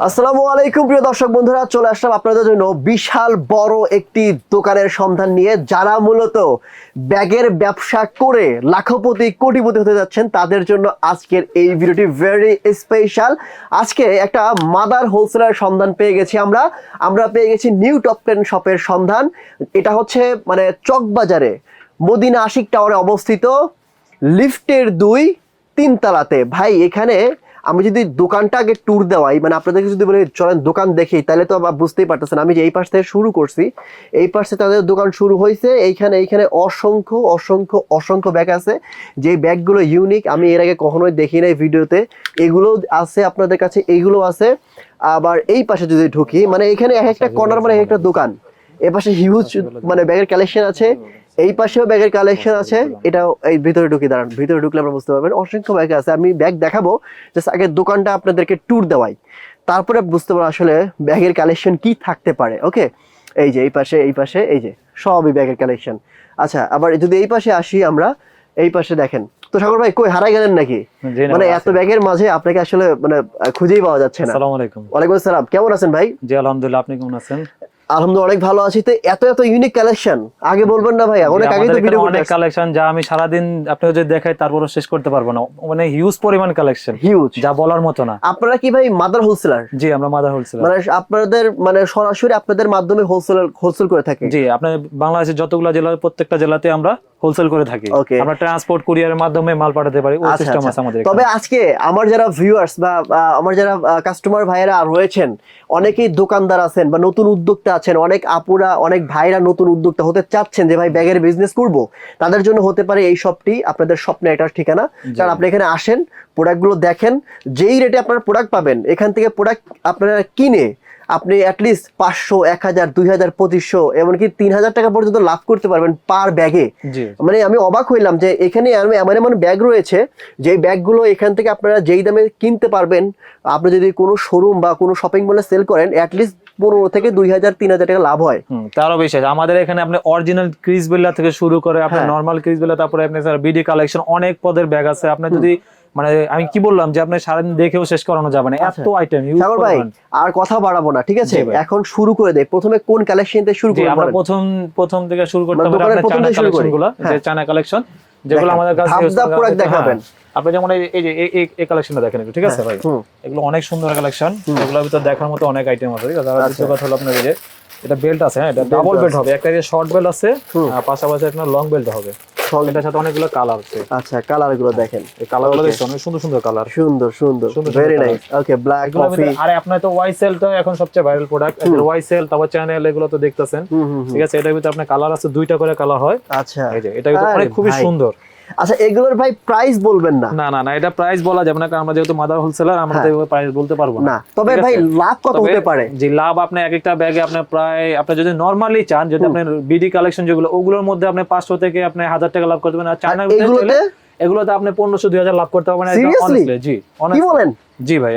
আসসালামু আলাইকুম, প্রিয় দর্শক বন্ধুরা, চলে আসলাম আপনাদের জন্য বিশাল বড় একটি দোকানের সন্ধান নিয়ে। যারা মূলত ব্যাগের ব্যবসা করে লাখপতি, কোটিপতি হতে যাচ্ছেন, তাদের জন্য আজকের এই ভিডিওটি ভেরি স্পেশাল আজকে একটা মাদার হোলসেলার সন্ধান পেয়ে গেছি আমরা। আমরা পেয়ে গেছি নিউ টপ টেন শপের সন্ধান। এটা হচ্ছে মানে চকবাজারে, মদিনা আশিক টাওয়ারে অবস্থিত, লিফটের দুই, তিনতলাতে। ভাই, এখানে আমি যদি দোকানটা আগে ট্যুর দেওয়াই মানে আপনাদেরকে যদি বলে চলেন দোকান দেখি তাহলে তো বুঝতেই পারতেছেন আমি যে এই পাশ থেকে শুরু করছি এই পাশে তাদের দোকান শুরু হয়েছে এইখানে এইখানে অসংখ্য অসংখ্য অসংখ্য ব্যাগ আছে যে ব্যাগগুলো ইউনিক আমি এর আগে কখনোই দেখি নাই ভিডিওতে এগুলো আছে আপনাদের কাছে এইগুলো আছে আবার এই পাশে যদি ঢুকি মানে এখানে এক একটা কর্নার মানে এক একটা দোকান এ পাশে হিউজ মানে ব্যাগের কালেকশন আছে এই পাশেও ব্যাগের কালেকশন আছে। এটাও এই ভিতরে ঢুকে দাঁড়ান ভিতরে ঢুকলে আপনারা বুঝতে পারবেন। অসংখ্য ব্যাগ আছে। আমি ব্যাগ দেখাবো জাস্ট আগে দোকানটা আপনাদেরকে ট্যুর দেওয়াই। তারপরে বুঝতে পারব আসলে ব্যাগের কালেকশন কি থাকতে পারে ওকে এই যে এই পাশে এই পাশে এই যে সবই ব্যাগের কালেকশন আচ্ছা আবার যদি এই পাশে আসি আমরা এই পাশে দেখেন। তো সাগর ভাই কই হারাই গেলেন নাকি? মানে এত ব্যাগের মাঝে আপনাকে আসলে মানে খুঁজেই পাওয়া যাচ্ছে না। আসসালামু আলাইকুম। ওয়ালাইকুম আসসালাম। কেমন আছেন ভাই? জি আলহামদুলিল্লাহ আপনি কেমন আছেন? আলহামদুলিল্লাহ অনেক ভালো আছি। তো এত এত ইউনিক কালেকশন আগে বলবেন না ভাইয়া অনেক আগে তো ভিডিও অনেক কালেকশন যা আমি সারাদিন আপনি যদি দেখাই তারপরও শেষ করতে পারব না। মানে হিউজ পরিমাণ কালেকশন হিউজ যা বলার মতো না। আপনারা কি ভাই মাদার হোলসেলার জি আমরা মাদার হোলসেল মানে আপনাদের মানে সরাসরি আপনাদের মাধ্যমে হোলসেল হোলসেল করে থাকে। জি আপনার বাংলাদেশের যতগুলো জেলা প্রত্যেকটা জেলাতে আমরা হোলসেল করে থাকি. আমরা ট্রান্সপোর্ট কুরিয়ারের মাধ্যমে মাল পাঠাতে পারি ওই আচ্ছা, সিস্টেম আচ্ছা। আছে আমাদের তবে আজকে আমার যারা ভিউয়ার্স বা আমার যারা কাস্টমার ভাইয়েরা রয়েছেন অনেকেই দোকানদার আছেন বা নতুন উদ্যোক্তা আছেন অনেক আপুরা অনেক ভাইরা নতুন উদ্যোক্তা হতে চাচ্ছেন যে ভাই ব্যাগের বিজনেস করব। তাদের জন্য হতে পারে এই শপটি আপনাদের স্বপ্নে এটার ঠিকানা। কারণ আপনি এখানে আসেন প্রোডাক্টগুলো দেখেন যেই রেটে আপনারা প্রোডাক্ট পাবেন এখান থেকে প্রোডাক্ট আপনারা কিনে আপনি অ্যাটলিস্ট পাঁচশো এক হাজার দুই হাজার পঁচিশশো এমনকি তিন হাজার টাকা পর্যন্ত লাভ করতে পারবেন পার ব্যাগে মানে আমি অবাক হইলাম যে এখানে এমন এমন ব্যাগ রয়েছে যে ব্যাগগুলো এখান থেকে আপনারা যেই দামে কিনতে পারবেন আপনি যদি কোনো শোরুম বা কোনো শপিং মলে সেল করেন অ্যাটলিস্ট পনেরো থেকে দুই হাজার তিন হাজার টাকা লাভ হয়। তারও বেশি আমাদের এখানে আপনি অরিজিনাল ক্রিজ বিল্লা থেকে শুরু করে আপনার। নর্মাল ক্রিজ বিল্লা তারপরে আপনি স্যার বিডি কালেকশন অনেক পদের ব্যাগ আছে। আপনি যদি মানে আমি কি বললাম যে আপনি সারাদিন দেখেও শেষ করানো যাবে না আচ্ছা। এত আইটেম সাগর ভাই আর কথা বাড়াবো না ঠিক আছে এখন শুরু করে দেয় প্রথমে কোন কালেকশন থেকে শুরু জি করে আমরা প্রথম প্রথম থেকে শুরু করতে মানে হবে আপনার প্রথম চায়না থেকে শুরু করি। কালেকশন যে হ্যাঁ। চায়না কালেকশন যেগুলো আমাদের কাছে করা দেখাবেন। হ্যাঁ। আপনি যেমন এই- যে এই- কালেকশনটা দেখেন একটু ঠিক আছে ভাই এগুলো অনেক সুন্দর কালেকশন এগুলোর ভিতর দেখার মতো অনেক আইটেম আছে ঠিক আছে আর আচ্ছা। দ্বিতীয় কথা হলো আপনার এই যে এটা বেল্ট আছে হ্যাঁ? এটা ডাবল বেল্ট হবে। একটা শর্ট বেল্ট আছে আর পাশাপাশি আপনার লং বেল্ট হবে। এটার সাথে অনেকগুলো কালার আছে। আচ্ছা কালারগুলো দেখেন। এই Okay. দেখছেন অনেক সুন্দর সুন্দর কালার সুন্দর সুন্দর। Very nice okay black coffee আরে আপনার তো ওয়াই সেল তো এখন সবচেয়ে ভাইরাল প্রোডাক্ট ওয়াই সেল তারপর চ্যানেল এগুলো তো দেখতেছেন। ঠিক আছে এটার ভিতরে আপনার কালার আছে দুইটা করে কালার হয়। আচ্ছা। এই যে এটা কিন্তু অনেক খুবই সুন্দর। আচ্ছা এগুলোর ভাই প্রাইস বলবেন না। না না না এটা প্রাইস বলা যাবে না কারণ আমরা যেহেতু মাদার হোলসেলার আমরা হ্যাঁ। তো প্রাইস বলতে পারব না। তবে ভাই লাভ কত হতে পারে? যে লাভ আপনি এক একটা ব্যাগে আপনি প্রায় আপনি যদি নরমালি চান যদি আপনি বিডি কালেকশন যেগুলো ওগুলোর মধ্যে আপনি পাঁচশো থেকে আপনি হাজার টাকা লাভ করতে পারেন আর চায়না এগুলোতে? আপনি পনেরোশো দুই হাজার লাভ করতে পারবেন। জি কি বলেন? জি ভাই.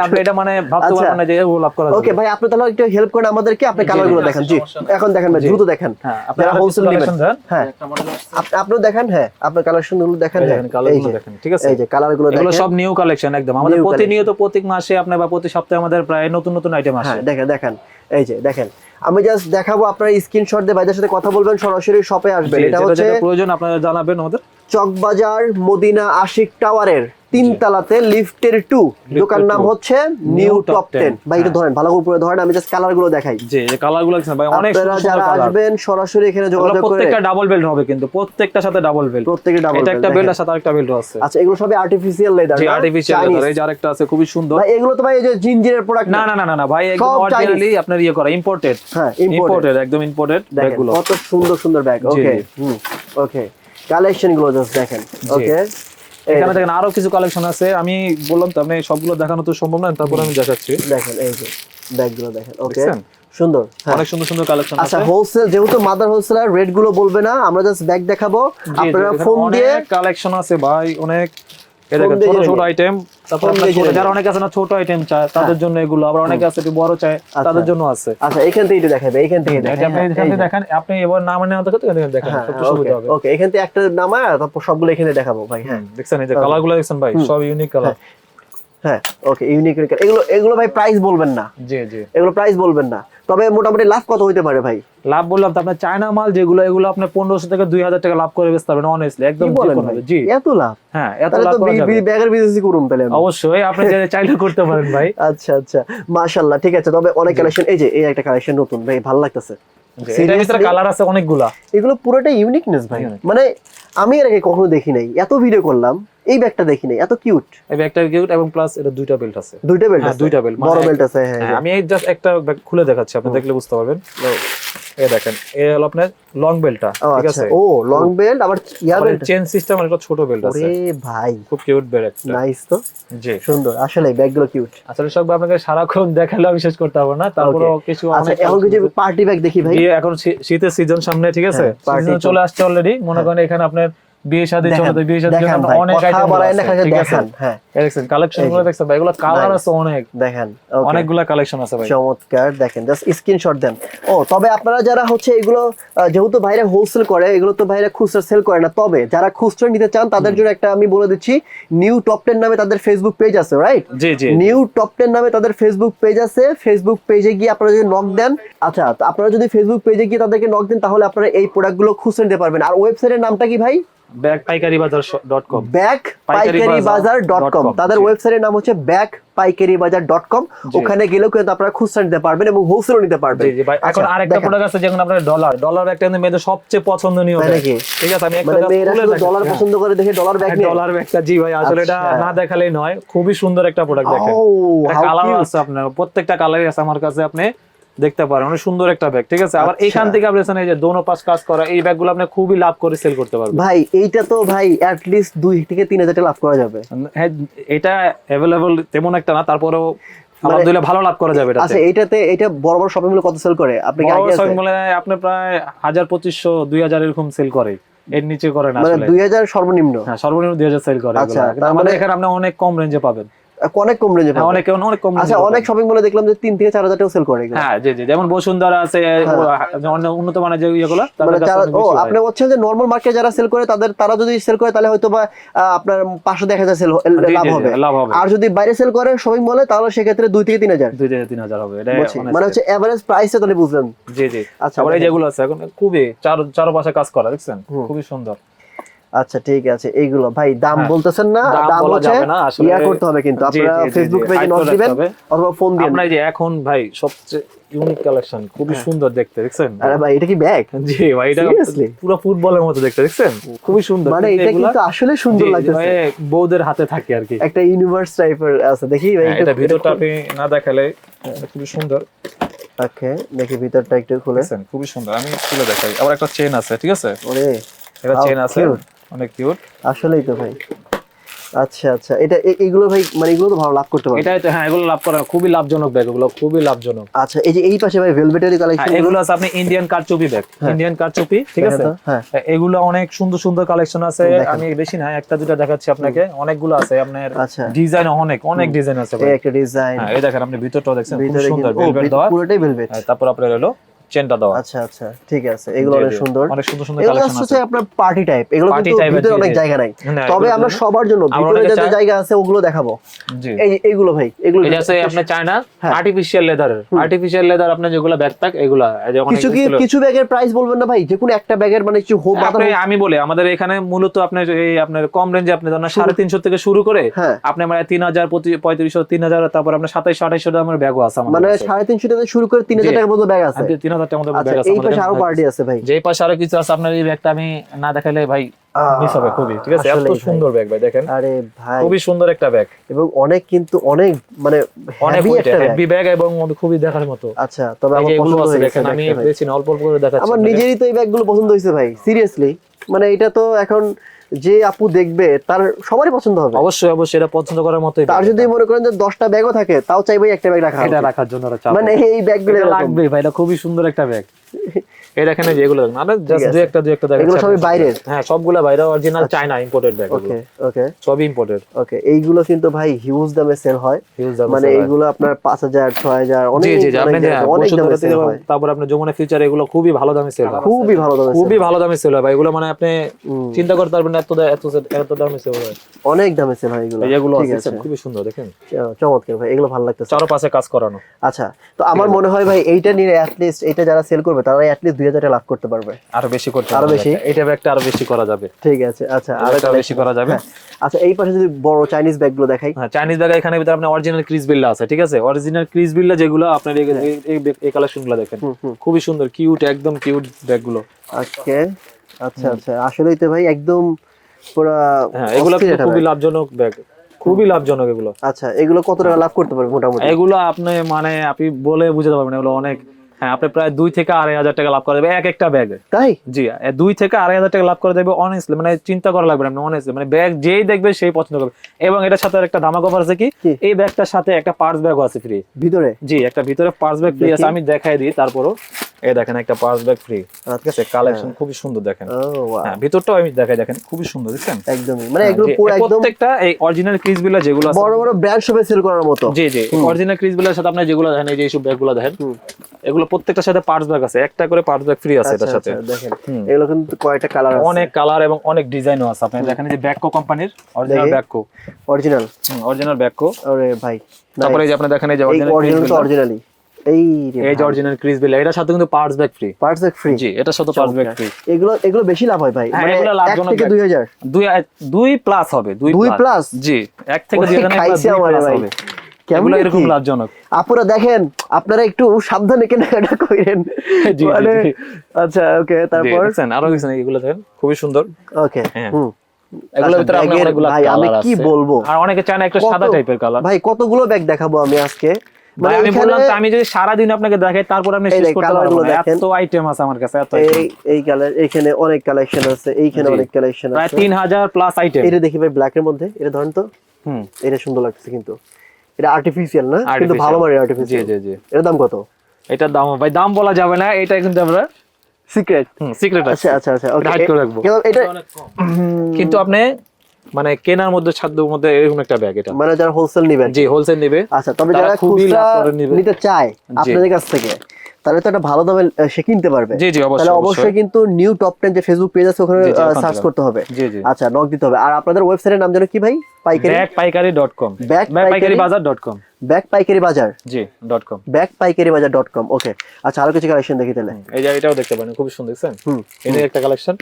আপনি এটা মানে ভাবতে আচ্ছা। পারবেন না যে এগুলো লাভ করা ওকে ভাই আপনি তাহলে একটু হেল্প করেন আমাদেরকে আপনি কালারগুলো জি, জি এখন দেখেন ভাই দ্রুত দেখেন। হ্যাঁ আপনি হোলসেল নেবেন। হ্যাঁ। আপ- আপনিও দেখেন হ্যাঁ আপনার কালেকশনগুলো দেখেন হ্যাঁ। দেখেন, গুলো দেখেন, ঠিক আছে? এই যে কালারগুলো এগুলো দেখেন। সব নিউ কালেকশন একদম। আমাদের প্রতিনিয়ত প্রত্যেক মাসে আপনার বা প্রতি সপ্তাহে আমাদের প্রায় নতুন নতুন আইটেম আসে। হ্যাঁ দেখেন দেখেন। এই যে দেখেন। আমি জাস্ট দেখাবো আপনার স্ক্রিনশট দিয়ে ভাইদের সাথে কথা বলবেন সরাসরি শপে আসবেন। এটা হচ্ছে প্রয়োজন আপনারা জানাবেন আমাদের। চকবাজার মদিনা আশিক টাওয়ারের। তিন তালাতে লিফটের টু দোকান নাম হচ্ছে নিউ টপ টেন ভাই একটু হ্যাঁ। ধরেন ভালো করে ধরেন আমি জাস্ট কালারগুলো দেখাই। জি এই কালারগুলো ভাই অনেক সুন্দর যারা আসবেন সরাসরি এখানে যোগাযোগ করে প্রত্যেকটা ডাবল বেল্ট হবে কিন্তু প্রত্যেকটার সাথে ডাবল বেল্ট প্রত্যেকে ডাবল এটা একটা বেল্ট আর সাথে আরেকটা বেল্ট আছে। আচ্ছা এগুলো সবই আর্টিফিশিয়াল লেদার যে আর্টিফিশিয়াল এই যে আরেকটা আছে খুবই সুন্দর। ভাই এগুলো তো ভাই এই যে জিঞ্জিরের প্রোডাক্ট না না? না না ভাই একদম অরিজিনালি আপনার ইয়ে করা ইম্পোর্টেড হ্যাঁ ইম্পোর্টেড একদম ইম্পোর্টেড ব্যাগগুলো কত সুন্দর সুন্দর ব্যাগ জি, ওকে ওকে কালেকশনগুলো জাস্ট দেখেন ওকে এখানে দেখেন। আরও কিছু কালেকশন আছে। আমি বললাম তো আমি সবগুলো দেখানো তো সম্ভব না তারপর আমি দেখাচ্ছি। দেখেন এই যে ব্যাগগুলো দেখেন ওকে সুন্দর হ্যাঁ। অনেক সুন্দর সুন্দর কালেকশন আছে। আচ্ছা হোলসেল যেহেতু মাদার হোলসেলার রেটগুলো বলবে না আমরা জাস্ট ব্যাগ দেখাবো। আপনারা ফোন দিয়ে কালেকশন আছে ভাই অনেক। ছোট ছোট আইটেম তারপর ফোন আপনার দিয়ে ছোট জেনে যারা অনেক আছে না ছোট আইটেম চায় তাদের জন্য এগুলো। আবার অনেকে আছে একটু বড় চায় তাদের জন্য আছে। আচ্ছা এখান থেকে এটা দেখাবে থেকে দেখেন আপনি এখান থেকে দেখেন আপনি এবার নাম নেওয়া থেকে দেখেন দেখেন হ্যাঁ সুবিধা হবে। ওকে এখান থেকে একটা নামা তারপর সবগুলো এখানে দেখাবো ভাই হ্যাঁ। দেখছেন এই যে কালারগুলো দেখছেন ভাই সব ইউনিক কালার হ্যাঁ ওকে ইউনিক এগুলো এগুলো ভাই প্রাইস বলবেন না। জি জি। এগুলো প্রাইস বলবেন না। তবে মোটামুটি লাভ কত হইতে পারে ভাই? লাভ বললাম তো আপনার চায়না মাল যেগুলো এগুলো আপনি পনেরোশো থেকে দুই হাজার টাকা লাভ করে বেচতে পারবেন অনেস্টলি একদম জি। এত লাভ? হ্যাঁ এত লাভ। ব্যাগের বিজনেসই করুন তাহলে। অবশ্যই আপনি যে চাইলে করতে পারেন ভাই। আচ্ছা আচ্ছা। মাশাআল্লাহ ঠিক আছে। তবে অনেক কালেকশন এই যে এই একটা কালেকশন নতুন ভাই ভালো লাগতেছে। এটার ভিতরে কালার আছে অনেকগুলা। এগুলো পুরোটাই ইউনিকনেস ভাই। মানে আমি এর আগে কখনো দেখি নাই। এত ভিডিও করলাম। এই ব্যাগটা দেখি নাই এত কিউট এই ব্যাগটা কিউট এবং প্লাস এটা দুইটা বেল্ট আছে। দুইটা বেল্ট হ্যাঁ, আছে? দুইটা মানে বড় বেল্ট আছে হ্যাঁ হ্যাঁ, আমি এই জাস্ট একটা ব্যাগ খুলে দেখাচ্ছি আপনি দেখলে বুঝতে পারবেন। এই দেখেন এ হলো আপনার লং বেল্টটা ঠিক আচ্ছা আছে? ও লং বেল্ট আবার ইয়া বেল্ট চেন সিস্টেম আর একটা ছোট বেল্ট আছে। ওরে ভাই খুব কিউট বেল্ট একটা। নাইস তো? জি। সুন্দর আসলে ব্যাগগুলো কিউট আসলে সব আপনাকে সারাক্ষণ দেখালে আমি শেষ করতে হবে না তারপরেও কিছু আচ্ছা এখন কিছু পার্টি ব্যাগ দেখি ভাই? এখন শীতের সিজন সামনে ঠিক আছে? হ্যাঁ, তো- চলে আসছে অলরেডি মনে করেন এখানে আপনার বিয়ে শাদী চলে বিয়ে শাদী দেখেন ভাই অনেক আইটেম ঠিক আছে? দেখান হ্যাঁ। এই দেখছেন কালেকশনগুলো দেখছেন ভাই এগুলো কালার আছে অনেক। দেখেন অনেকগুলা কালেকশন আছে ভাই। চমৎকার দেখেন জাস্ট স্ক্রিনশট দেন। ও তবে আপনারা যারা হচ্ছে এগুলো যেহেতু ভাইরা হোলসেল করে এগুলো তো ভাইরা খুচরা সেল করে না তবে যারা খুচরা নিতে চান তাদের জন্য একটা আমি বলে দিচ্ছি নিউ টপ টেন নামে তাদের ফেসবুক পেজ আছে রাইট জি জি নিউ টপ টেন নামে তাদের ফেসবুক পেজ আছে ফেসবুক পেজে গিয়ে আপনারা যদি নক দেন আচ্ছা আপনারা যদি ফেসবুক পেজে গিয়ে তাদেরকে নক দেন তাহলে আপনারা এই প্রোডাক্টগুলো খুচরা নিতে পারবেন। আর ওয়েবসাইটের নামটা কি ভাই? ব্যাগ পাইকারি বাজার ডট কম ব্যাক পাইকারি বাজার ডট কম তাদের। ওয়েবসাইটের নাম হচ্ছে ব্যাক পাইকারি বাজার ডট কম ওখানে গেলেও কিন্তু আপনারা খুচরা নিতে পারবেন এবং হোলসেলও নিতে পারবেন। জি জি ভাই এখন আচ্ছা, আরেকটা প্রোডাক্ট আছে যেমন আপনার ডলার ডলার একটা মেয়েদের সবচেয়ে পছন্দনীয় নাকি? ঠিক আছে আমি একটা মানে। ডলার হ্যাঁ। পছন্দ করে দেখে ডলার ব্যাগ ডলার ব্যাগটা জি ভাই আসলে এটা আচ্ছা। না দেখালেই নয়। খুবই সুন্দর একটা প্রোডাক্ট দেখেন। হাউ কালার আছে আপনার প্রত্যেকটা কালারই আছে আমার কাছে আপনি দেখতে পারেন অনেক সুন্দর একটা ব্যাগ ঠিক আছে? আবার আচ্ছা। এখান থেকে আপনি এই যে দোনো পাশ কাজ করা এই ব্যাগগুলো আপনি খুবই লাভ করে সেল করতে পারবেন। ভাই এইটা তো ভাই অ্যাট লিস্ট দুই থেকে তিন হাজার টাকা লাভ করা যাবে। হ্যাঁ এটা অ্যাভেলেবল তেমন একটা না তারপরেও আলহামদুলিল্লাহ ভালো লাভ করা যাবে এটাতে। আচ্ছা এইটাতে এটা বড় বড় শপিং মলে কত সেল করে? আপনি কি আইডিয়া শপিং আছে মলে আপনি প্রায় হাজার পঁচিশশো দুই হাজার এরকম সেল করে। এর নিচে করে না মানে আসলে। দুই হাজার সর্বনিম্ন? হ্যাঁ সর্বনিম্ন দুই হাজার সেল করে আচ্ছা, তার মানে- এখানে আপনি অনেক কম রেঞ্জে পাবেন। অনেক কম হ্যাঁ, অনেক অনেক কম আচ্ছা অনেক শপিং মলে দেখলাম যে থেকে চার হাজার টাকা সেল করে হ্যাঁ জি জি যেমন বসুন্ধরা আছে হ্যাঁ। উন্নত মানের যে ইয়েগুলো মানে ও আপনি বলছেন যে নর্মাল মার্কেটে যারা সেল করে তাদের তারা যদি সেল করে তাহলে হয়তো বা আপনার পাঁচশো দেখা যায় সেল লাভ হবে। আর যদি বাইরে সেল করে শপিং মলে তাহলে সেক্ষেত্রে দুই থেকে তিন হাজার। দুই থেকে তিন হাজার হবে এটা মানে হচ্ছে এভারেজ প্রাইসে তাহলে বুঝলেন। জি জি। আচ্ছা আবার এই যেগুলো আছে এখন খুবই চার চারপাশে কাজ করা দেখছেন। খুবই সুন্দর। আচ্ছা ঠিক আছে এইগুলো। ভাই দাম হ্যাঁ। বলতেছেন না দাম হচ্ছে ইয়া করতে হবে কিন্তু। আপনারা ফেসবুক পেজে নক দিবেন অথবা ফোন দিবেন আপনার যে এখন ভাই সবচেয়ে ইউনিক কালেকশন খুবই হ্যাঁ। সুন্দর দেখতে দেখছেন? আরে ভাই এটা কি ব্যাগ জি ভাই এটা পুরো ফুটবলের মতো দেখতে দেখছেন? খুবই সুন্দর। মানে এটা কিন্তু আসলে সুন্দর লাগতেছে। ভাই, বউদের হাতে থাকে আর কি। একটা ইউনিভার্স টাইপের আছে দেখি ভাই হ্যাঁ, এটা ভিতরটা আপনি না দেখালে খুবই সুন্দর। ওকে দেখি ভিতরটা একটু খুলে। খুবই সুন্দর আমি খুলে দেখাই। আবার একটা চেন আছে ঠিক আছে? ওরে এটা চেন আছে. অনেক কিউট আসলেই তো ভাই। আচ্ছা আচ্ছা। এটা এগুলো ভাই মানে এগুলো তো ভালো লাভ করতে পারবে। এটা এটা- হ্যাঁ এগুলো লাভ করা খুবই লাভজনক ব্যাগ এগুলো খুবই লাভজনক। আচ্ছা এই যে এই পাশে ভাই ভেলভেটারি হ্যাঁ, কালেকশন এগুলো আছে আপনি ইন্ডিয়ান কারচুপি ব্যাগ ইন্ডিয়ান কারচুপি ঠিক আছে? হ্যাঁ। এগুলো অনেক সুন্দর সুন্দর কালেকশন আছে। আমি বেশি না একটা দুটা দেখাচ্ছি আপনাকে। অনেকগুলো আছে আপনার আচ্ছা। ডিজাইন অনেক অনেক ডিজাইন আছে ভাই। একটা ডিজাইন হ্যাঁ এই দেখেন আপনি ভিতরটাও দেখছেন খুব সুন্দর ভেলভেট দেওয়া। পুরোটাই ভেলভেট তারপর আপনার হলো চেনটা দেওয়া। আচ্ছা আচ্ছা ঠিক আছে এগুলো অনেক সুন্দর। অনেক সুন্দর সুন্দর কালেকশন আছে। আপনার পার্টি টাইপ এগুলো কিন্তু ভিতরে অনেক জায়গা নাই। তবে আমরা সবার জন্য ভিতরে অনেকে যে চাই- জায়গা আছে ওগুলো দেখাবো। এই এইগুলো ভাই এগুলো এটা আছে আপনার চায়না হ্যাঁ। আর্টিফিশিয়াল লেদার আর্টিফিশিয়াল লেদার আপনার যেগুলো ব্যাকপ্যাক এগুলা কিছু কিছু ব্যাগের প্রাইস বলবেন না ভাই? যে কোনো একটা ব্যাগের মানে কিছু আপনি আমি বলি আমাদের এখানে মূলত আপনার এই আপনার কম রেঞ্জে আপনি ধরেন সাড়ে তিনশো থেকে শুরু করে হ্যাঁ। আপনি আমার তিন হাজার পঁয়ত্রিশশো তিন হাজার তারপর আপনার সাতাইশশো আঠাইশশো আমার ব্যাগও আছে মানে সাড়ে তিনশো টাকা থেকে শুরু করে তিন হাজার জি। টাকার মতো ব্যাগ আছে। হাজার টাকার মতো আচ্ছা ব্যাগ আছে এই পাশে আরও পার্টি আছে ভাই। যে পাশে আরও কিছু আছে আপনার এই ব্যাগটা আমি না দেখালে ভাই মিস হবে খুবই ঠিক আছে? এত সুন্দর ব্যাগ ভাই দেখেন। আরে ভাই। খুবই সুন্দর একটা ব্যাগ। এবং অনেক কিন্তু অনেক মানে অনেক একটা ব্যাগ হেভি ব্যাগ এবং খুবই দেখার মতো। আচ্ছা তবে আমার পছন্দ আছে হয়ে গেছে দেখেন আমি বেশি অল্প অল্প করে দেখাচ্ছি আমার নিজেরই তো এই ব্যাগগুলো পছন্দ হয়েছে ভাই সিরিয়াসলি মানে এটা তো এখন যে আপু দেখবে তার সবারই পছন্দ হবে। অবশ্যই অবশ্যই এটা পছন্দ করার মতোই তার যদি মনে করেন যে দশটা ব্যাগও থাকে তাও চাইবে একটা ব্যাগ রাখা এটা রাখার জন্য মানে এই ব্যাগগুলো। লাগবে ভাই এটা খুবই সুন্দর একটা ব্যাগ। এই দেখেন এই যে এগুলো দেখেন। আরে জাস্ট দুই একটা দুই একটা দেখেন এগুলো সবই বাইরের? হ্যাঁ সবগুলা বাইরে original China imported bag okay okay. সবই ইম্পোর্টেড ওকে এইগুলো কিন্তু ভাই হিউজ দামে সেল হয়। হিউজ দাম মানে আপনার পাঁচ হাজার ছয় হাজার অনেক জি জি আপনি অনেক দামে- সেল হয়। তারপর আপনি যমুনা ফিউচার এগুলো খুবই ভালো দামে সেল হয়। খুবই ভালো দামে খুবই ভালো দামে সেল হয়। ভাই এগুলো মানে আপনি চিন্তা করতে পারবেন না এত এত এত দামে সেল হয়। অনেক দামে সেল হয় এগুলো। আছে আছে। খুবই সুন্দর দেখেন। চমৎকার ভাই এগুলো ভালো লাগতেছে। চারপাশে কাজ করানো। আচ্ছা তো আমার মনে হয় ভাই এইটা নিয়ে অ্যাটলিস্ট এটা যারা সেল করবে তারা অ্যাটলিস্ট দুই হাজার লাভ করতে পারবে। আরও বেশি করতে আরও বেশি? এটা ব্যাগটা আরও বেশি করা যাবে। ঠিক আছে আচ্ছা আর বেশি করা যাবে। আচ্ছা এই পাশে যদি বড় চাইনিজ ব্যাগগুলো দেখাই। হ্যাঁ চাইনিজ ব্যাগ এখানে ভিতরে আপনার অরিজিনাল ক্রিস বিল্লা আছে ঠিক আছে? অরিজিনাল ক্রিস বিল্লা যেগুলো আপনার এই- এই- এই ব্যাগ- এই কালেকশনগুলো দেখেন। খুবই সুন্দর কিউট একদম কিউট ব্যাগগুলো। ওকে আচ্ছা আচ্ছা আসলেই তো ভাই একদম পুরো হ্যাঁ এগুলো খুবই লাভজনক ব্যাগ খুবই লাভজনক এগুলো। আচ্ছা এগুলো কত টাকা লাভ করতে পারবে মোটামুটি? এগুলো আপনি মানে আপনি বলে বুঝাতে পারবেন এগুলো অনেক। হ্যাঁ আপনি প্রায় দুই থেকে আড়াই হাজার টাকা লাভ করে দেবে এক একটা ব্যাগে তাই? জি দুই থেকে আড়াই হাজার টাকা লাভ করে দেবে অনেস্টলি মানে চিন্তা করা লাগবে না অনেস্টলি মানে ব্যাগ যেই দেখবে সেই পছন্দ করবে। এবং এটার সাথে একটা ধামাক অফার আছে কি? এই ব্যাগটার সাথে একটা পার্স ব্যাগও আছে ফ্রি ভিতরে? জি একটা ভিতরে পার্স ব্যাগ ফ্রি আছে আমি দেখাই দিই তারপরও এই দেখেন একটা পার্স ব্যাগ ফ্রি কালেকশন খুবই সুন্দর দেখেন। হ্যাঁ ভিতরটাও আমি দেখাই দেখেন খুবই সুন্দর দেখছেন একদমই মানে হ্যাঁ, এগুলো পুরো একদম প্রত্যেকটা এই অরিজিনাল ক্রিজ বিলা যেগুলো আছে বড় বড় ব্র্যান্ড শপে সেল করার মতো। জি জি অরিজিনাল ক্রিজ বিলের সাথে আপনি যেগুলো দেখেন এই যে এইসব ব্যাগগুলো দেখেন এগুলো প্রত্যেকটার সাথে পার্স ব্যাগ আছে। একটা করে পার্স ব্যাগ ফ্রি আছে আচ্ছা, এটার সাথে। আচ্ছা, দেখেন। এগুলো কিন্তু কয়টা কালার আছে। অনেক কালার এবং অনেক ডিজাইনও আছে। আপনি দেখেন এই যে ব্যাককো কোম্পানির অরিজিনাল। ব্যাককো অরিজিনাল অরিজিনাল ব্যাককো আরে ভাই। তারপরে এই যে আপনি দেখেন এই যে অরিজিনাল তো অরিজিনালি এই এই যে অরিজিনাল ক্রিজ বিল এটার সাথে কিন্তু purse bag free parts free জি এটার সাথে পার্স ব্যাগ ফ্রি এগুলো এগুলো বেশি লাভ হয় ভাই। হ্যাঁ, মানে এগুলো লাভজনক থেকে ব্যাগ। দুই হাজার। দুই দুই প্লাস হবে দুই দুই প্লাস জি এক থেকে ওরে দুই এখানে খাইছে দুই আমারে plus ভাই। হবে। কেমন এরকম লাভজনক। আপুরা দেখেন আপনারা একটু সাবধানে কেনাকাটা করেন। মানে আচ্ছা ওকে তারপর? আরও দেখছেন এগুলো দেখেন খুবই সুন্দর। ওকে হ্যাঁ। হুম। আচ্ছা, ভাই আমি কি বলব? আর অনেকে চায় না একটা সাদা টাইপের কালার ভাই কতগুলো ব্যাগ দেখাবো আমি আজকে? ভাই আমি বললাম তো আমি যদি সারা দিন আপনাকে দেখাই তারপর আপনি শেষ করতে। এত আইটেম আছে আমার কাছে এত এই এই কালার এখানে অনেক কালেকশন আছে এইখানে অনেক কালেকশন আছে। তিন হাজার প্লাস আইটেম এটা দেখি ভাই ব্ল্যাক এর মধ্যে এটা ধরেন তো। হুম। এটা সুন্দর লাগছে কিন্তু। এটা আর্টিফিশিয়াল না? কিন্তু। ভালো মানের আর্টিফিশিয়াল জি জি এর দাম কত? এটার দাম ভাই দাম বলা যাবে না এটা কিন্তু আমরা সিক্রেট হুম সিক্রেট আছে। আচ্ছা আচ্ছা আচ্ছা ওকে hide করে রাখব। এটা কিন্তু আপনি মানে কেনার মধ্যে সাধ্যের মধ্যে এরকম একটা ব্যাগ এটা। মানে যারা হোলসেল নেবেন। জি হোলসেল নেবে। আচ্ছা তবে যারা খুচরা লাভ করে নিবে। নিতে চায় আপনাদের কাছ থেকে তাহলে তো একটা ভালো দামে সে কিনতে পারবে। জি জি অবশ্যই তাহলে অবশ্যই কিন্তু নিউ টপ টেন যে ফেসবুক পেজ আছে ওখান সার্চ করতে হবে। জি জি। আচ্ছা নক দিতে হবে। আর আপনাদের ওয়েবসাইটের নাম যেন কি ভাই? পাইকারি? ব্যাগ পাইকারি ডট কম ব্যাগ ব্যাগ পাইকারি? পাইকারি বাজার ডট কম ব্যাগ পাইকারি বাজার? জি ডট কম ব্যাগ পাইকারি বাজার ডট কম ওকে আচ্ছা আরও কিছু কালেকশন দেখি তাহলে। এই যে এটাও দেখতে পারেন খুব সুন্দর দেখছেন? এটা একটা কালেকশন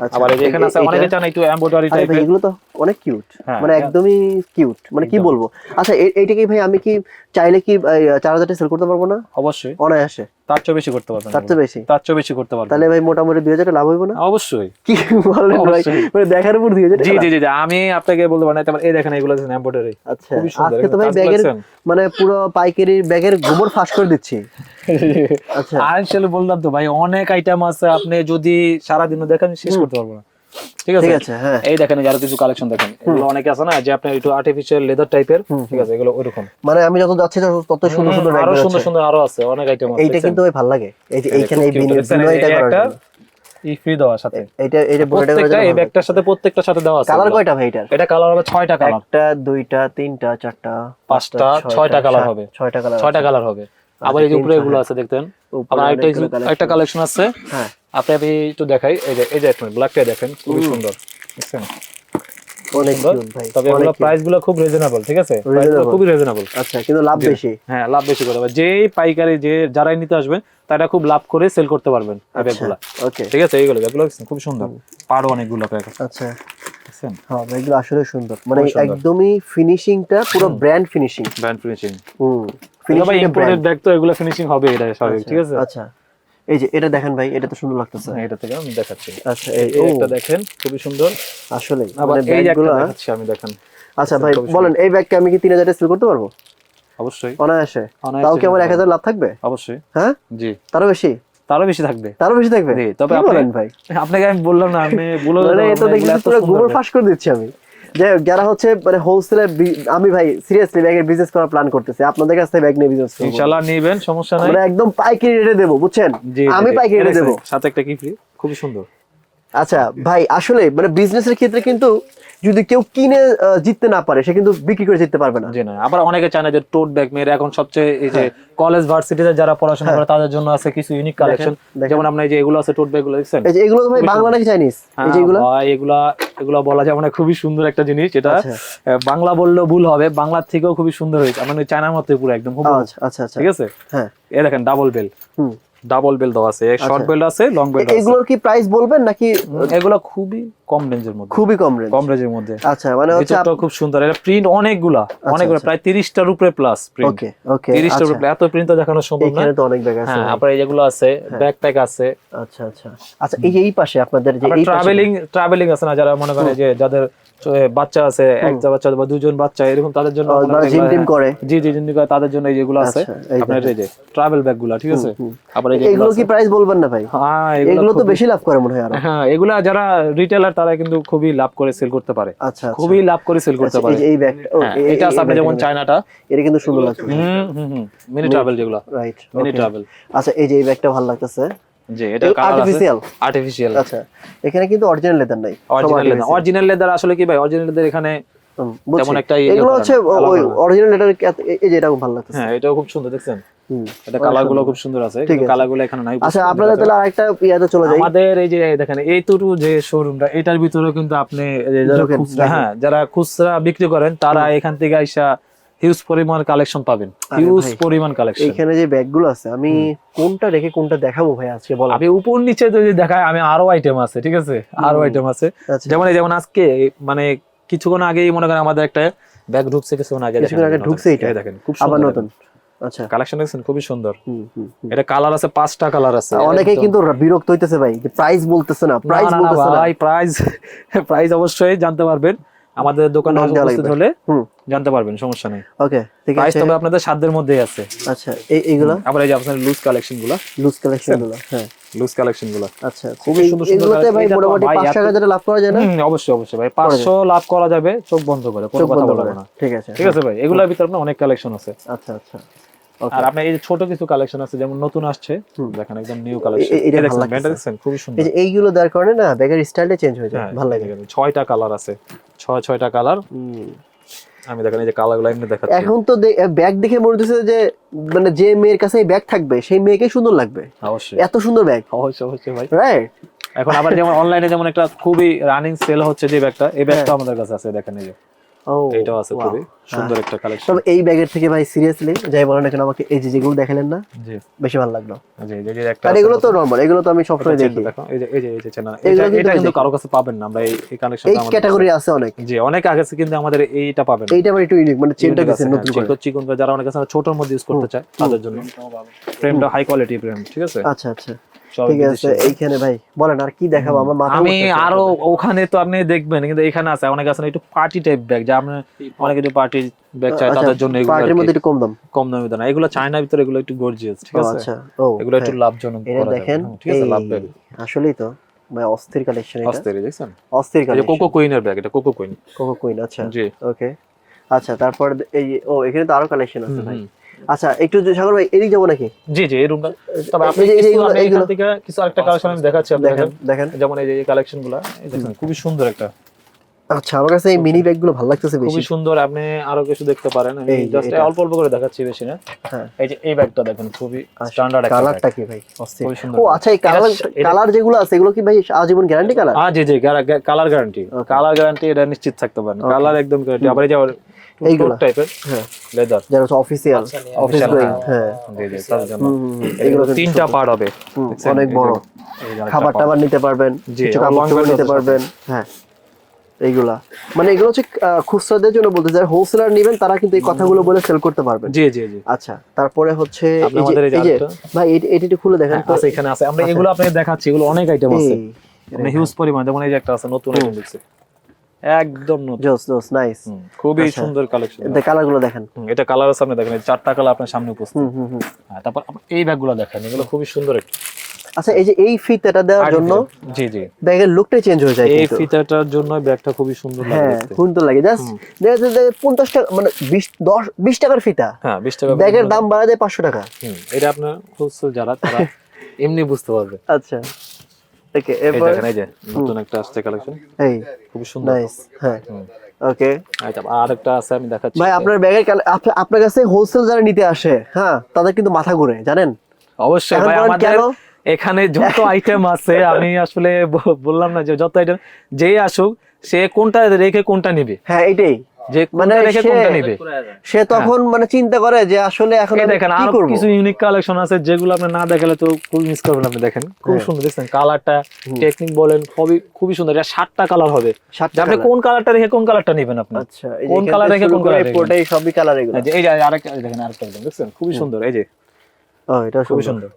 আচ্ছা আবার এই যে এখানে আছে অনেকে চান একটু এমব্রয়ডারি টাইপের এগুলো তো অনেক কিউট হ্যাঁ, মানে হ্যাঁ। একদমই কিউট মানে কি বলব? আচ্ছা এ- এইটা কি ভাই আমি কি চাইলে কি এই, চার হাজার সেল করতে পারব না? অবশ্যই। অনায়াসে। তার চেয়ে বেশি করতে পারবেন। তার চেয়ে বেশি? তার চেয়ে বেশি করতে পারবেন। তাহলে ভাই মোটামুটি দুই হাজার লাভ হইব না? অবশ্যই। কি বলেন ভাই? মানে দেখার উপর দুই হাজার জি জি জি আমি আপনাকে বলতে পারি না এই দেখেন এগুলো দেখেন এমব্রয়ডারি আচ্ছা আজকে তো ভাই ব্যাগের মানে পুরো পাইকারি ব্যাগের গোবর ফাঁস করে দিচ্ছি। আচ্ছা। আসলে বললাম তো ভাই অনেক আইটেম আছে আপনি যদি সারা দিন দেখেন শেষ করতে পারব না। ঠিক আছে? হ্যাঁ। এই দেখেন আরও কিছু কালেকশন দেখেন। এগুলো অনেকে আছে না যে আপনার একটু আর্টিফিশিয়াল লেদার টাইপের ঠিক আছে এগুলো ওইরকম। মানে আমি যত যাচ্ছি তত- সুন্দর সুন্দর আরও সুন্দর সুন্দর আরও আছে অনেক আইটেম আছে এইটা কিন্তু ভাই ভালো লাগে। এই যে এইখানে এই করার জন্য। ই ফ্রি দেওয়ার সাথে। এটা এটা প্রত্যেকটা এই ব্যাগটার সাথে প্রত্যেকটার সাথে দেওয়া আছে কালার কয়টা ভাই এটার? এটা কালার হবে 6টা কালার একটা দুইটা তিনটা চারটা পাঁচটা, ছয়টা কালার হবে। ছয়টা কালার কালার হবে। আবার এই যে উপরে এগুলো আছে দেখতেন। আবার একটা একটা কালেকশন আছে। হ্যাঁ। আপনি আমি একটু দেখাই এই যে এই যে ব্ল্যাকটা দেখেন খুবই সুন্দর। দেখছেন? অনেক সুন্দর। cute ভাই তবে এগুলো cute। খুব রিজনেবল ঠিক আছে? প্রাইস খুবই রিজনেবল আচ্ছা কিন্তু লাভ বেশি। হ্যাঁ লাভ বেশি করে। যেই পাইকারি যে যারাই নিতে আসবেন তারা খুব লাভ করে সেল করতে পারবেন এই আচ্ছা ব্যাগগুলো। ওকে ঠিক আছে? এইগুলো ব্যাগগুলো খুব সুন্দর। পারো অনেকগুলো ব্যাগ আচ্ছা। হ্যাঁ এগুলো আসলে সুন্দর। মানে। একদমই ফিনিশিংটা পুরো ব্র্যান্ড ফিনিশিং ব্র্যান্ড ফিনিশিং হুম ফিনিশিং ব্যাগ তো এগুলো ফিনিশিং হবে এটা স্বাভাবিক ঠিক আছে? আচ্ছা। এই যে এটা দেখেন ভাই এটা তো সুন্দর লাগতেছে। হ্যাঁ, এটা থেকে আমি দেখাচ্ছি। আচ্ছা এই একটা দেখেন খুবই সুন্দর। আসলে আবার মানে এই একটা ব্যাগগুলো দেখাচ্ছি আমি দেখেন। আচ্ছা ভাই বলেন এই ব্যাগকে আমি কি তিন হাজারে সেল করতে পারব? অবশ্যই। অনায়াসে। তাও কি আমার করতে এক হাজার লাভ থাকবে? অবশ্যই। হ্যাঁ? জি। তারও বেশি? তারও বেশি থাকবে। তারও বেশি থাকবে? তবে আপনি- ভাই? আপনাকে আমি বললাম না আমি বলে মানে এ তো দেখছি পুরো গোবর ফাঁস করে দিচ্ছি আমি। যাই হোক, যারা হচ্ছে মানে হোলসেলে আমি ভাই সিরিয়াসলি ব্যাগের বিজনেস করার প্ল্যান করতেছি। আপনাদের কাছ থেকে ব্যাগ নিয়ে বিজনেস করব। ইনশাআল্লাহ নেবেন সমস্যা নাই। আমরা একদম পাইকারি রেটে দেবো বুঝছেন? আমি। পাইকারি রেটে দেব দেবো। সাথে একটা কি ফ্রি খুব সুন্দর। আচ্ছা ভাই আসলে মানে বিজনেসের ক্ষেত্রে কিন্তু যদি কেউ কিনে জিততে না পারে সে কিন্তু বিক্রি করে জিততে পারবে না। জি না আবার অনেকে চায় না যে টোট ব্যাগ মেয়ের এখন সবচেয়ে এই যে হ্যাঁ। কলেজ ভার্সিটিতে যারা পড়াশোনা করে তাদের জন্য আছে কিছু ইউনিক কালেকশন। যেমন আপনার এই যে এগুলো আছে টোট ব্যাগগুলো দেখছেন? এই যে এগুলো ভাই বাংলা নাকি চাইনিজ এই হ্যাঁ, যে এগুলো? ভাই এগুলা এগুলা বলা যায় মানে খুবই সুন্দর একটা জিনিস এটা আচ্ছা। বাংলা বললেও ভুল হবে বাংলার থেকেও খুবই সুন্দর হয়েছে মানে চায়নার মতো পুরো একদম। আচ্ছা আচ্ছা আচ্ছা। ঠিক আছে? হ্যাঁ। এ দেখেন ডাবল বেল হুম। ডাবল বেল দেওয়া আছে শর্ট বেল আছে লং বেল আছে। এগুলোর কি প্রাইস বলবেন নাকি এগুলো খুবই কম রেঞ্জের মধ্যে? খুবই কম রেঞ্জ কম রেঞ্জের মধ্যে। আচ্ছা মানে হচ্ছে ভিতরটাও খুব সুন্দর। এটা প্রিন্ট অনেকগুলা অনেকগুলো আচ্ছা। প্রায় তিরিশটার উপরে প্লাস প্রিন্ট ওকে ওকে তিরিশটার উপরে এত প্রিন্ট তো দেখানো সম্ভব না। এখানে তো অনেক ব্যাগ আছে। হ্যাঁ ভাই। আপনার এই যেগুলো আছে ব্যাকপ্যাক আছে। আচ্ছা আচ্ছা। আচ্ছা এই এই পাশে আপনাদের যে এই ট্রাভেলিং ট্রাভেলিং আছে না যারা মনে করেন যে যাদের বাচ্চা আছে একটা বাচ্চা বা দুজন বাচ্চা এরকম তাদের জন্য ও, মনে জিম টিম করে? জি জি জিম করে তাদের জন্য এই যেগুলো আছে আচ্ছা, আপনার এই যে ট্রাভেল ব্যাগগুলা ঠিক আছে? আবার এগুলো কি প্রাইস বলবেন না ভাই? হ্যাঁ এগুলো তো বেশি লাভ করে মনে হয় আরও। হ্যাঁ এগুলা যারা রিটেলার তারা কিন্তু খুবই লাভ করে সেল করতে পারে। আচ্ছা আচ্ছা। খুবই লাভ করে সেল করতে আচ্ছা, পারে। এই এই- এটা আপনি যেমন চায়নাটা এটা কিন্তু সুন্দর লাগছে। হুম হুম মিনি ট্রাভেল যেগুলো। রাইট মিনি ট্রাভেল আচ্ছা এই যে এই ব্যাগটা ভালো লাগতেছে। জি এটা আর্টিফিশিয়াল আর্টিফিশিয়াল আচ্ছা এখানে কিন্তু অরিজিনাল লেদার নাই অরিজিনাল লেদার অরিজিনাল লেদার আসলে কি ভাই? অরিজিনাল লেদার এখানে তেমন একটা এগুলো হচ্ছে ওই অরিজিনাল লেদার এই যে এটা ভালো লাগতেছে। হ্যাঁ এটাও খুব সুন্দর দেখছেন? এটা কালারগুলো খুব সুন্দর আছে কিন্তু আছে। কালারগুলো এখানে নাই আচ্ছা আপনাদের তাহলে আরেকটা ইয়াতে চলে যাই। আমাদের এই যে দেখেন এই টুটু যে শোরুমটা এটার ভিতরে কিন্তু আপনি যারা খুচরা হ্যাঁ যারা খুচরা বিক্রি করেন তারা এখান থেকে আইসা হিউজ পরিমাণ কালেকশন পাবেন। হিউজ পরিমাণ কালেকশন এইখানে যে ব্যাগগুলো আছে আমি কোনটা রেখে কোনটা দেখাবো ভাই আজকে বলো? আমি উপর নিচে যদি দেখায় আমি আরও আইটেম আছে ঠিক আছে? আরও আইটেম আছে। আচ্ছা। যেমন এই যেমন আজকে মানে কিছুক্ষণ আগেই মনে করেন আমাদের একটা ব্যাগ ঢুকছে কিছুক্ষণ আগে কিছুক্ষণ আগে ঢুকছে এটা? দেখেন খুব আবার নতুন। আচ্ছা। কালেকশন দেখছেন? খুবই সুন্দর। এটা কালার আছে পাঁচটা কালার আছে অনেকেই কিন্তু বিরক্ত হইতেছে ভাই যে প্রাইস বলতেছে না প্রাইস বলতেছে না। ভাই প্রাইস প্রাইস অবশ্যই জানতে পারবেন। আমাদের দোকানে উপস্থিত হলে জানতে পারবেন সমস্যা নেই। ওকে ঠিক আছে। তবে আপনাদের সাধ্যের মধ্যেই আছে। আচ্ছা এই এইগুলো? আবার এই যে আপনার লুজ কালেকশনগুলো। লুজ কালেকশনগুলো হ্যাঁ। লুজ কালেকশনগুলো। আচ্ছা আচ্ছা। খুবই সুন্দর সুন্দর এগুলোতে ভাই মোটামুটি ভাই পাঁচ এত- টাকা যেটা লাভ করা যায় না? অবশ্যই অবশ্যই ভাই। পাঁচশো লাভ করা যাবে চোখ বন্ধ করে কোনো কথা বলব না। ঠিক আছে। ঠিক আছে ভাই এগুলোর ভিতরে আপনার অনেক কালেকশন আছে। আচ্ছা আচ্ছা। আর আপনার এই ছোট কিছু কালেকশন আছে যেমন নতুন আসছে দেখেন একদম নিউ কালেকশন এটা দেখছেন খুবই সুন্দর। এই যে এইগুলো দেওয়ার কারণে না ব্যাগের স্টাইলটা চেঞ্জ হয়ে যায়। হ্যাঁ, ভালো লাগে। ছয়টা কালার আছে। ছয় ছয়টা কালার আমি দেখেন এই যে কালারগুলো এমনি দেখাচ্ছি। এখন তো ব্যাগ দেখে মনে হচ্ছে যে মানে যে মেয়ের কাছে এই ব্যাগ থাকবে সেই মেয়েকে সুন্দর লাগবে। অবশ্যই। এত সুন্দর ব্যাগ অবশ্যই অবশ্যই ভাই। রাইট এখন আবার যেমন অনলাইনে যেমন একটা খুবই রানিং সেল হচ্ছে যে ব্যাগটা এই ব্যাগটা। আমাদের কাছে আছে দেখেন এই যে। ও এইটাও আছে খুবই সুন্দর একটা কালেকশন তবে এই ব্যাগের থেকে ভাই সিরিয়াসলি যাই বলেন না কেন আমাকে এই যে যেগুলো দেখালেন না জি। বেশি ভালো লাগল। জি এই যে একটা আর এগুলো তো নরমাল এগুলো তো আমি সবসময় দেখি। দেখো এই যে এই যে এই যে চেনা এটা কিন্তু এটা কিন্তু কারও কাছে পাবেন না আমরা এই এই এই কালেকশনটা আমাদের ক্যাটাগরি আছে অনেক। জি অনেক আগে আছে কিন্তু আমাদের এইটা পাবেন এইটা আবার একটু ইউনিক মানে চেনটা গেছে নতুন করে। চিকন চিকন যারা অনেক আছে ছোটর মধ্যে ইউজ করতে চায় তাদের জন্য। ফ্রেমটা হাই কোয়ালিটি ফ্রেম ঠিক আছে? আচ্ছা আচ্ছা। ঠিক আছে এইখানে ভাই বলেন আর কি দেখাবো? আমার মাথা আমি আরও ওখানে তো আপনি দেখবেন কিন্তু এখানে আছে অনেক আছে না একটু পার্টি টাইপ ব্যাগ যা আপনি অনেকে একটু পার্টি ব্যাগ চায় তাদের জন্য এগুলো পার্টির মধ্যে একটু কম দাম। কম দামি দানা। এগুলো চায়নার ভিতরে এগুলো একটু গর্জিয়াস ঠিক আছে? আচ্ছা ও এগুলো একটু হ্যাঁ। লাভজনক এটা করা দেখেন ঠিক আছে লাভ ব্যাগ আসলেই তো ভাই অস্থির কালেকশন এটা। অস্থির দেখছেন? অস্থির কালেকশন কোকো কুইনের ব্যাগ এটা কোকো কুইন কোকো কুইন আচ্ছা। জি। ওকে আচ্ছা তারপর এই ও এখানে তো আরও কালেকশন আছে ভাই। আচ্ছা একটু সাগর ভাই এদিক যাব নাকি? জি জি এই রুমটা তবে আপনি যে- এই যে কিছু- এগুলো- আপনি এখান এইগুলো- থেকে কিছু আরেকটা কালেকশন আমি দেখাচ্ছি দেখেন আপনাদের। দেখেন। যেমন এই যে কালেকশনগুলা এই দেখেন। খুবই সুন্দর একটা। আচ্ছা আমার কাছে এই মিনি ব্যাগগুলো ভালো লাগতেছে বেশি। খুবই সুন্দর আপনি আরও কিছু দেখতে পারেন। আমি জাস্ট অল্প অল্প করে দেখাচ্ছি বেশি না। হ্যাঁ। এই যে এই ব্যাগটা দেখেন খুবই স্ট্যান্ডার্ড একটা কালারটা কি ভাই? অস্থির। খুবই সুন্দর। ও আচ্ছা এই কালার কালার যেগুলো আছে এগুলো কি ভাই আজীবন গ্যারান্টি কালার হ্যাঁ জি জি কালার গ্যারান্টি কালার গ্যারান্টি এটা নিশ্চিত থাকতে পারেন। কালার একদম গ্যারান্টি আবার এই যে এইগুলা? টাইপের হ্যাঁ লেদার যারা অফিসিয়াল অফিস হ্যাঁ। হ্যাঁ জন্য। এগুলো এগুলো কিন্তু তিনটা পার্ট হবে। অনেক বড়। এই যে আরেকটা খাবার টাবার নিতে পারবেন কিছু কাপড় long চোপড় belt নিতে পারবেন হ্যাঁ এইগুলা। মানে এগুলো হচ্ছে খুচরাদের জন্য বলতে যারা হোলসেলার নেবেন তারা কিন্তু এই কথাগুলো বলে সেল করতে পারবেন। জি জি জি। আচ্ছা তারপরে হচ্ছে এই যে ভাই এটি একটু খুলে দেখেন তো। আছে এখানে আছে। আমরা এগুলো আপনাকে দেখাচ্ছি এগুলো অনেক আইটেম আছে। মানে হিউজ পরিমাণ যেমন এই যে একটা আছে নতুন দেখছি। একদম জোস জোস নাইস খুবই আচ্ছা। সুন্দর কালেকশন এতে কালারগুলো দেখেন। এটা কালার আছে আপনি দেখেন এই চারটা কালার আপনার সামনে উপস্থিত। হুম হুম হুম। হ্যাঁ, তারপর এই ব্যাগগুলো দেখেন এগুলো খুবই সুন্দর একটা। আচ্ছা এই যে এই ফিতাটা দেওয়ার জন্য জি জি। ব্যাগের লুকটাই চেঞ্জ হয়ে যায় এই ফিতাটার জন্য ব্যাগটা খুবই সুন্দর লাগে হ্যাঁ সুন্দর লাগে। জাস্ট দেখা যাচ্ছে যে পঞ্চাশ টাকা মানে বিশ দশ বিশ টাকার ফিতা। হ্যাঁ বিশ টাকা ব্যাগের দাম বাড়া যায় পাঁচশো টাকা। হুম, এটা আপনার হোলসেল যারা তারা এমনি বুঝতে পারবে। আচ্ছা। ওকে এই দেখেন এই যে নতুন একটা আসছে কালেকশন এই খুবই সুন্দর। নাইস হ্যাঁ। ওকে আচ্ছা আছে আমি দেখাচ্ছি ভাই আপনার ব্যাগের আপনার কাছে হোলসেল যারা নিতে আসে হ্যাঁ তাদের কিন্তু মাথা ঘুরে জানেন? অবশ্যই ভাই আমাদের? এখানে যত আইটেম আছে আমি আসলে বললাম না যে যত আইটেম যেই আসুক সে কোনটা রেখে কোনটা নিবে। হ্যাঁ এটাই যে মানে সে- কোনটা নিবে। সে তখন মানে চিন্তা করে যে আসলে এখন দেখেন কি আর কিছু ইউনিক কালেকশন আছে যেগুলো আপনি না দেখালে তো খুব মিস করবেন আপনি দেখেন। খুব হ্যাঁ। সুন্দর দেখছেন কালারটা টেকনিক বলেন খুবই খুবই সুন্দর। এটা সাতটা কালার হবে। আপনি। কোন কালারটা রেখে কোন কালারটা নেবেন আপনি আচ্ছা কোন কালার রেখে কোন কালার এই পুরোটাই সবই কালার এগুলো। এই যে আরেকটা দেখেন আরেকটা দেখেন দেখছেন খুবই সুন্দর এই যে। এটা খুবই সুন্দর।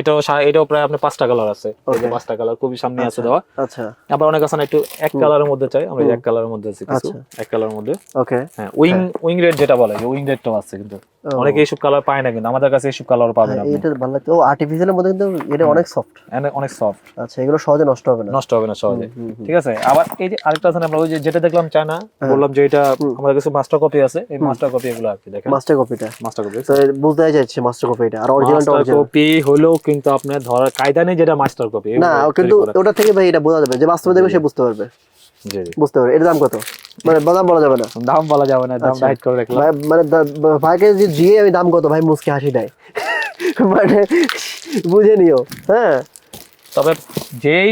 এটাও এটাও প্রায় আপনার পাঁচটা কালার আছে. পাঁচটা কালার খুবই সামনে আছে দেওয়া। আচ্ছা। আবার অনেক আছে একটু এক কালারের মধ্যে চাই। আমরা এক কালারের মধ্যে আছে কিছু। আচ্ছা। এক কালারের মধ্যে। ওকে হ্যাঁ উইং উইং রেড যেটা বলে উইং রেডটাও আছে কিন্তু। অনেকে এইসব কালার পায় না কিন্তু আমাদের কাছে এইসব কালার পাবেন আপনি। এটা ভালো আর্টিফিশিয়ালের মধ্যে কিন্তু এটা অনেক সফট অনেক সফট আচ্ছা এগুলো সহজে নষ্ট হবে না। নষ্ট হবে না সহজে। ঠিক আছে? আবার এই যে আরেকটা আছে আমরা ওই যে যেটা দেখলাম চায়না হ্যাঁ। বললাম যে এটা আমাদের কাছে মাস্টার কপি আছে। এই মাস্টার কপি এগুলো আর কি দেখেন। মাস্টার কপিটা মাস্টার কপি তো বুঝতে যাচ্ছে মাস্টার কপি এটা আর মাস্টার কপি হলো কিন্তু আপনার ধরার কায়দা নেই যেটা মাস্টার কপি না কিন্তু ওটা থেকে ভাই এটা বোঝা যাবে যে বাস্তবে দেখবে সে বুঝতে পারবে। বুঝতে পারবে। এর দাম কত? মানে দাম বলা যাবে না। দাম বলা যাবে না দাম আচ্ছা। করে রাখলাম। মানে ভাইকে যে দিয়ে আমি দাম কত? ভাই মুসকে হাসি দেয়। মানে বুঝে নিও হ্যাঁ? তবে যেই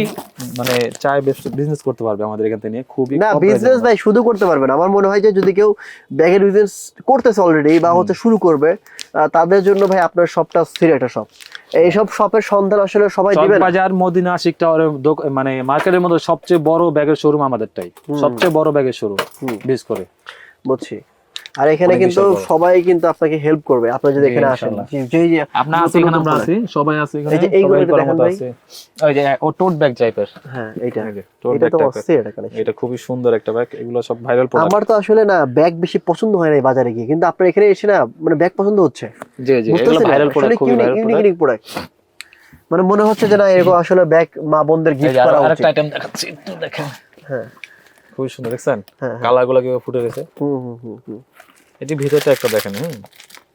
মানে চায় বিজনেস করতে পারবে আমাদের এখান থেকে নিয়ে খুবই না বিজনেস ভাই শুধু করতে পারবেন আমার মনে হয় যে যদি কেউ ব্যাগের বিজনেস করতেছে অলরেডি বা হচ্ছে শুরু করবে তাদের জন্য ভাই আপনার শপটা স্থির একটা শপ এইসব শপের সন্ধান আসলে সবাই দিবে না। বাজার মদিনা টাওয়ারের মানে মার্কেটের মধ্যে সবচেয়ে বড় ব্যাগের শোরুম আমাদেরটাই। সবচেয়ে বড় ব্যাগের শোরুম হুম। বিশ করে। বুঝছি। আর এখানে কিন্তু সবাই কিন্তু আপনাকে হেল্প করবে। আপনি যদি এখানে আসেন। যে- যে- যে আপনার এখানে আমরা আছি সবাই আছে এখানে এই যে এইগুলো একটু করার দেখান ভাই। ওই যে ও টোট ব্যাগ টাইপের হ্যাঁ এইটা। এই যে, tote এটা তো। এটা collection। এটা খুবই সুন্দর একটা ব্যাগ এগুলো সব ভাইরাল প্রোডাক্ট আমার তো আসলে না ব্যাগ বেশি পছন্দ হয় না এই বাজারে গিয়ে কিন্তু আপনার এখানে এসে না মানে ব্যাগ পছন্দ হচ্ছে। জি জি এগুলো ভাইরাল প্রোডাক্ট খুবই viral unique product unique product মানে মনে হচ্ছে যে না এরকম আসলে ব্যাগ মা বোনদের এই গিফট করা উচিত। আরেকটা আইটেম দেখাচ্ছি একটু দেখেন। হ্যাঁ। খুবই সুন্দর দেখছেন? হ্যাঁ, হ্যাঁ। গুলো কীভাবে ফুটে গেছে হুম হুম হুম হুম। এটি ভিতরটা একটা দেখেন হুম।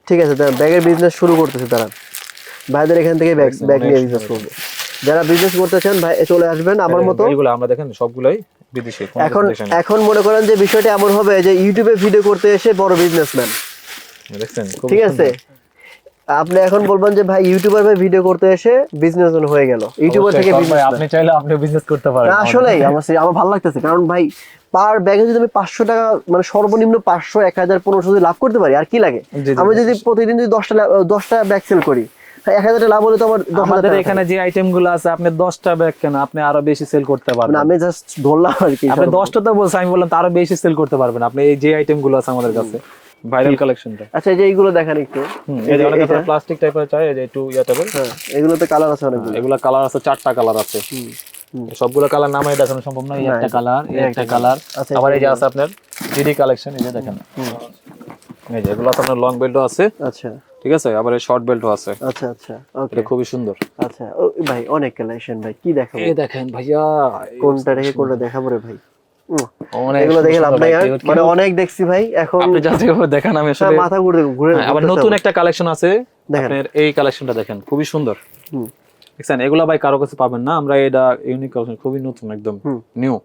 ঠিক আছে তারা ব্যাগের বিজনেস শুরু করতেছে তারা। ভাইদের এখান থেকে ব্যাগ দেখছেন, ব্যাগ নিয়ে বিজনেস করবে। যারা বিজনেস করতেছেন চান ভাই চলে আসবেন আমার মতো। এইগুলো আমরা দেখেন সবগুলাই বিদেশি এখন এখন মনে করেন যে বিষয়টা এমন হবে যে ইউটিউবে ভিডিও করতে এসে বড় বিজনেসম্যান দেখছেন ঠিক আছে? আপনি এখন বলবেন যে ভাই ইউটিউবার ভাই ভিডিও করতে এসে বিজনেসম্যান হয়ে গেল। ইউটিউবার থেকে বিজনেস আপনি চাইলে আপনি বিজনেস করতে পারেন না আসলেই আমার আমার ভালো লাগতেছে। কারণ ভাই পার ব্যাগে যদি আমি পাঁচশো টাকা মানে সর্বনিম্ন পাঁচশো এক হাজার পনেরোশো যদি লাভ করতে পারি আর কি লাগে? আমি যদি প্রতিদিন যদি দশটা দশটা ব্যাগ সেল করি এক হাজার টাকা লাভ হলে তো আমার আমাদের এখানে যে আইটেমগুলো আছে আপনি দশটা ব্যাগ কেন? আপনি আরও বেশি সেল করতে পারবেন। আমি জাস্ট ধরলাম আর কি আপনি দশটা তো বলছেন আমি বললাম তারও বেশি সেল করতে পারবেন আপনি এই যে আইটেমগুলো আছে আমাদের কাছে। ভাইরাল কালেকশনটা আচ্ছা এই যে এইগুলো দেখেন একটু। এই যে অনেক? প্লাস্টিক টাইপের চাই এই যে একটু ইয়া টাইপের হ্যাঁ এগুলোতে কালার আছে অনেকগুলো। এগুলা কালার আছে চারটা কালার আছে। সবগুলো কালার নামে দেখানো সম্ভব না এই একটা কালার এই একটা কালার আচ্ছা, আবার এই যে আছে আপনার জিডি কালেকশন এই যে দেখেন। এই যে এগুলো আপনার লং বেল্টও আছে। আচ্ছা। ঠিক আছে আবার এই শর্ট বেল্টও আছে। আচ্ছা আচ্ছা ওকে এটা খুবই সুন্দর। আচ্ছা ভাই অনেক কালেকশন ভাই কি দেখাবো? এই দেখেন ভাইয়া কোনটা রেখে কোনটা দেখাবো রে ভাই? এগুলো দেখে লাভ নাই আর cute, মানে অনেক দেখছি ভাই এখন আপনি যা যেভাবে দেখান আমি আসলে মাথা ঘুরে ঘুরে হ্যাঁ, আবার নতুন একটা কালেকশন আছে। আপনার এই কালেকশনটা দেখেন খুবই সুন্দর। দেখছেন এগুলা ভাই কারও কাছে পাবেন না আমরা এটা ইউনিক কালেকশন খুবই নতুন একদম নিউ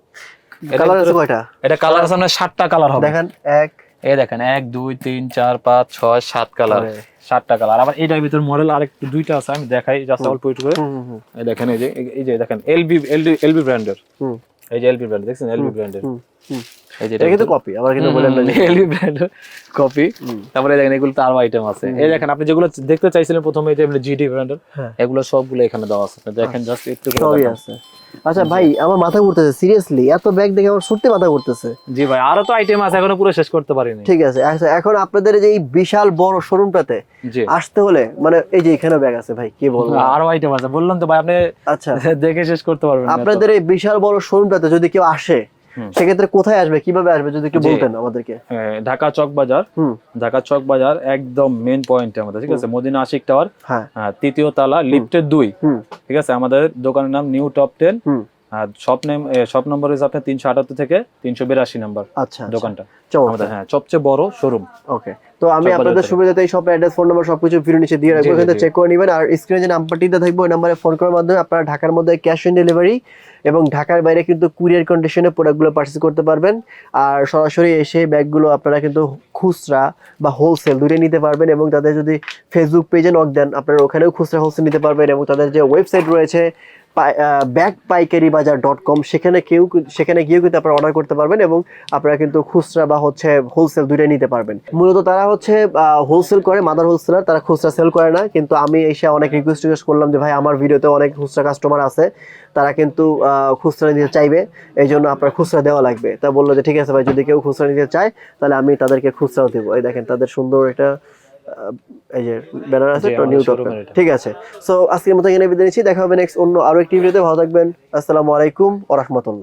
কালার আছে কয়টা? এটা কালার আছে হবে। দেখেন এক। এই দেখেন এক দুই তিন চার পাঁচ ছয় সাত কালার আরে। সাতটা কালার আবার এইটার ভিতর মডেল আরেক দুইটা আছে আমি দেখাই জাস্ট অল্প একটু করে। এই দেখেন এই যে এই যে দেখেন এলবি এলবি এলবি ব্র্যান্ডের হুম এই যে এলবি ব্র্যান্ড দেখছেন এটা কিন্তু কপি আবার কিন্তু বলেন না এলবি ব্র্যান্ডের কপি তারপরে দেখেন এগুলো তো আরও আইটেম আছে। এই দেখেন আপনি যেগুলো দেখতে চাইছিলেন প্রথমে এই যে জিডি ব্র্যান্ডের হ্যাঁ। এগুলো সবগুলো এখানে দেওয়া আছে। দেখেন জাস্ট একটু সবই আছে। আচ্ছা ভাই আমার মাথা ঘুরতেছে সিরিয়াসলি এত ব্যাগ দেখে আমার সত্যি মাথা ঘুরতেছে। জি ভাই আরও তো আইটেম আছে এখনও পুরো শেষ করতে পারিনি। ঠিক আছে আচ্ছা এখন আপনাদের এই যে এই বিশাল বড় শোরুমটাতে জি। আসতে হলে মানে এই যে এখানে ব্যাগ আছে ভাই কি বলব? আরও আইটেম আছে। বললাম তো ভাই আপনি আচ্ছা। দেখে শেষ করতে পারবেন আপনাদের এই বিশাল বড় শোরুমটাতে যদি কেউ আসে। সেক্ষেত্রে কোথায় আসবে কীভাবে আসবে যদি একটু। বলতেন আমাদেরকে? ঢাকা চক বাজার। হুম। ঢাকা চক বাজার একদম মেন পয়েন্টে আমাদের ঠিক আছে? মদিনা আশিক টাওয়ার হ্যাঁ। হ্যাঁ, তৃতীয় তালা লিফটের দুই। ঠিক আছে? আমাদের দোকানের নাম নিউ টপ টেন আর শপ নেম শপ নম্বর হচ্ছে আপনার তিনশো আটাত্তর থেকে তিনশো বিরাশি নাম্বার আচ্ছা আচ্ছা। দোকানটা। আমাদের হ্যাঁ সবচেয়ে বড় শোরুম ওকে তো আমি আপনাদের সুবিধাতে এই সব অ্যাড্রেস ফোন নাম্বার সবকিছু ভিডিও নিচে দিয়ে রাখব এখানে চেক করে নেবেন। আর স্ক্রিনে যে নাম্বারটিতে থাকবে ওই নাম্বারে ফোন করার মাধ্যমে আপনারা ঢাকার মধ্যে ক্যাশ অন ডেলিভারি এবং ঢাকার বাইরে কিন্তু কুরিয়ার কন্ডিশনে প্রোডাক্টগুলো পার্চেস করতে পারবেন। আর সরাসরি এসে ব্যাগগুলো আপনারা কিন্তু খুচরা বা হোলসেল দুটোই নিতে পারবেন এবং তাদের যদি ফেসবুক পেজে নক দেন আপনারা ওখানেও খুচরা হোলসেল নিতে পারবেন এবং তাদের যে ওয়েবসাইট রয়েছে ব্যাগ পাইকারি বাজার ডট কম সেখানে কেউ সেখানে গিয়েও কিন্তু আপনারা অর্ডার করতে পারবেন এবং আপনারা কিন্তু খুচরা বা হচ্ছে হোলসেল দুইটাই নিতে পারবেন। মূলত তারা হচ্ছে হোলসেল করে মাদার হোলসেলার তারা খুচরা সেল করে না, কিন্তু আমি এসে অনেক রিকোয়েস্ট টিকোয়েস্ট করলাম যে, ভাই, আমার ভিডিওতে অনেক খুচরা কাস্টমার আছে, তারা কিন্তু খুচরা নিতে চাইবে এই জন্য আপনার খুচরা দেওয়া লাগবে। তা বলল যে, ঠিক আছে ভাই, যদি কেউ খুচরা নিতে চায়, তাহলে আমি তাদেরকে খুচরাও দেবো। এই দেখেন, তাদের সুন্দর একটা এই যে ব্যানার আছে নিউ ঠিক আছে। সো আজকের মতো এখানে বিদায় নিচ্ছি। দেখা হবে নেক্সট অন্য আরও একটি ভিডিওতে ভালো থাকবেন। আসসালামু আলাইকুম ওয়া রাহমাতুল্লাহ।